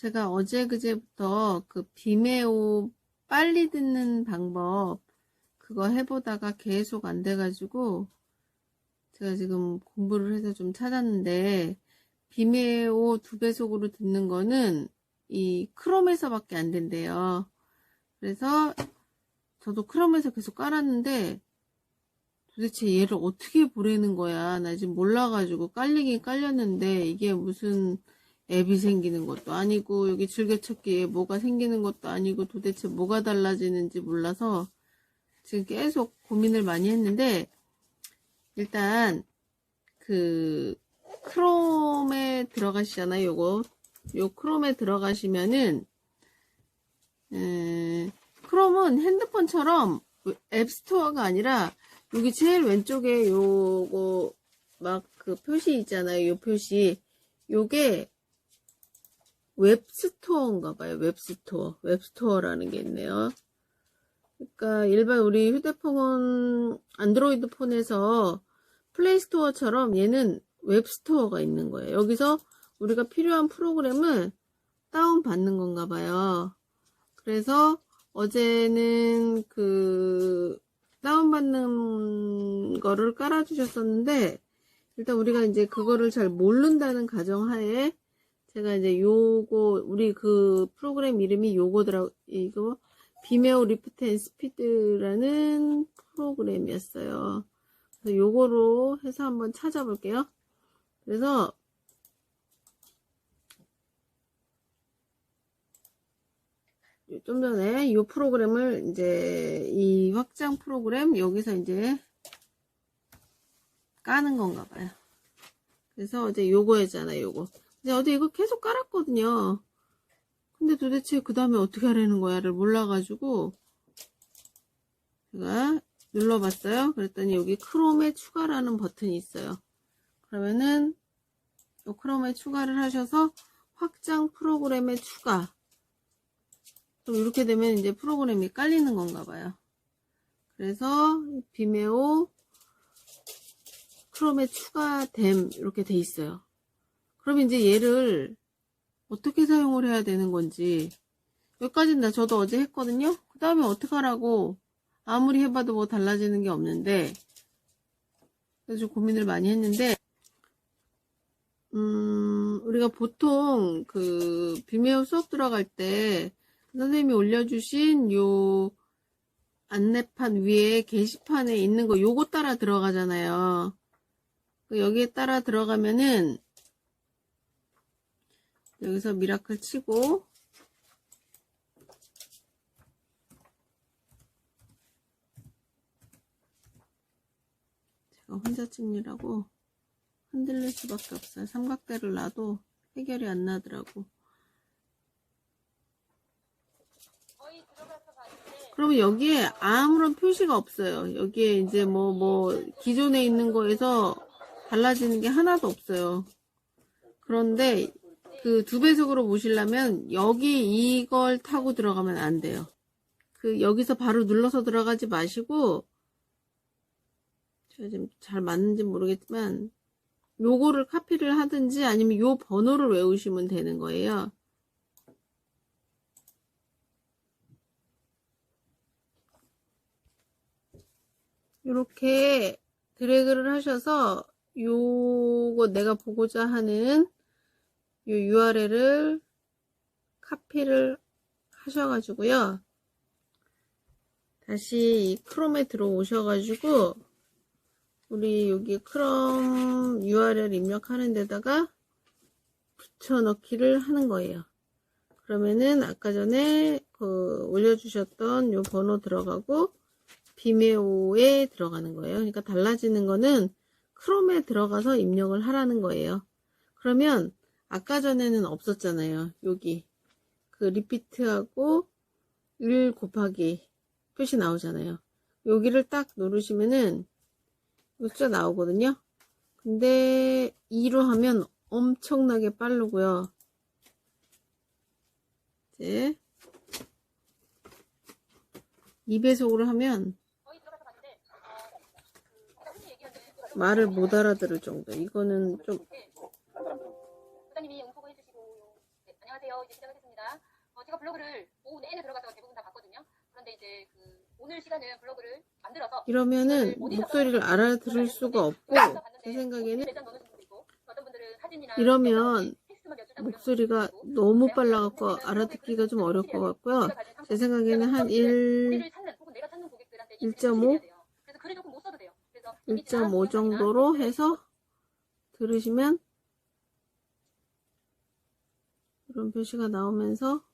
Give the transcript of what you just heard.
제가 어제 그제부터 그 비메오 빨리 듣는 방법 그거 해보다가 계속 안 돼가지고 제가 지금 공부를 해서 좀 찾았는데 비메오 두 배속으로 듣는 거는 이 크롬에서밖에 안 된대요. 그래서 저도 크롬에서 계속 깔았는데 도대체 얘를 어떻게 보내는 거야? 나 지금 몰라가지고 깔리긴 깔렸는데 이게 무슨 앱이 생기는 것도 아니고 여기 즐겨찾기에 뭐가 생기는 것도 아니고 도대체 뭐가 달라지는지 몰라서 지금 계속 고민을 많이 했는데 일단 그 크롬에 들어가시잖아요. 요거 요 크롬에 들어가시면은 에, 크롬은 핸드폰처럼 앱스토어가 아니라 여기 제일 왼쪽에 요거 막 그 표시 있잖아요. 요 표시 요게 웹스토어인가 봐요. 웹스토어. 웹스토어라는 게 있네요. 그러니까 일반 우리 휴대폰 안드로이드 폰에서 플레이스토어처럼 얘는 웹스토어가 있는 거예요. 여기서 우리가 필요한 프로그램을 다운 받는 건가 봐요. 그래서 어제는 그 다운 받는 거를 깔아 주셨었는데 일단 우리가 이제 그거를 잘 모른다는 가정하에 제가 이제 요거 우리 그 프로그램 이름이 요거더라고 이거 비메오 리프트 앤 스피드라는 프로그램이었어요. 그래서 요거로 해서 한번 찾아볼게요. 그래서 좀 전에 이 프로그램을 이제 이 확장 프로그램 여기서 이제 까는 건가 봐요. 그래서 이제 요거였잖아요, 요거. 이제 어제 이거 계속 깔았거든요. 근데 도대체 그 다음에 어떻게 하라는 거야를 몰라가지고 제가 눌러봤어요. 그랬더니 여기 크롬에 추가라는 버튼이 있어요. 그러면은 요 크롬에 추가를 하셔서 확장 프로그램에 추가 그럼 이렇게 되면 이제 프로그램이 깔리는 건가 봐요. 그래서 비메오 크롬에 추가됨 이렇게 돼 있어요. 그럼 이제 얘를 어떻게 사용을 해야 되는 건지 여기까지는 나 저도 어제 했거든요. 그 다음에 어떡하라고 아무리 해봐도 뭐 달라지는 게 없는데 그래서 좀 고민을 많이 했는데 음 우리가 보통 그 비메오 수업 들어갈 때 선생님이 올려주신 요 안내판 위에 게시판에 있는 거 요거 따라 들어가잖아요. 그 여기에 따라 들어가면은 여기서 미라클 치고 제가 혼자 찍느라고 흔들릴 수밖에 없어요. 삼각대를 놔도 해결이 안 나더라고. 그러면 여기에 아무런 표시가 없어요. 여기에 이제 뭐, 뭐, 기존에 있는 거에서 달라지는 게 하나도 없어요. 그런데 그 두 배속으로 보시려면 여기 이걸 타고 들어가면 안 돼요. 그 여기서 바로 눌러서 들어가지 마시고 제가 지금 잘 맞는지 모르겠지만 요거를 카피를 하든지 아니면 요 번호를 외우시면 되는 거예요. 이렇게 드래그를 하셔서 요거 내가 보고자 하는 요 URL을 카피를 하셔가지고요. 다시 이 크롬에 들어오셔가지고 우리 여기 크롬 URL 입력하는 데다가 붙여넣기를 하는 거예요. 그러면은 아까 전에 그 올려주셨던 요 번호 들어가고 비메오에 들어가는 거예요. 그러니까 달라지는 거는 크롬에 들어가서 입력을 하라는 거예요. 그러면 아까 전에는 없었잖아요. 여기 그 리피트하고 1 곱하기 표시 나오잖아요. 여기를 딱 누르시면은 숫자 나오거든요. 근데 2로 하면 엄청나게 빠르고요. 이제 2배속으로 하면 말을 못 알아들을 정도. 이거는 좀 블로그를 오후 내내 들어가서 대부분 다 봤거든요. 그런데 이제 그 오늘 시간은 블로그를 만들어서 이러면은 목소리를 알아들을 수가 없고 제 생각에는 이러면 목소리가 너무. 빨라갖고 알아듣기가 좀 어려울 것 같고요. 제 생각에는 한 우리가 1, 우리를 찾는 혹은 내가 찾는 고객들한테 이 1.5? 글을 드려야 돼요. 그래서 글을 조금 못 써도 돼요. 그래서 이미지나 1.5 영상이나 정도로 해서 들으시면 이런 표시가 나오면서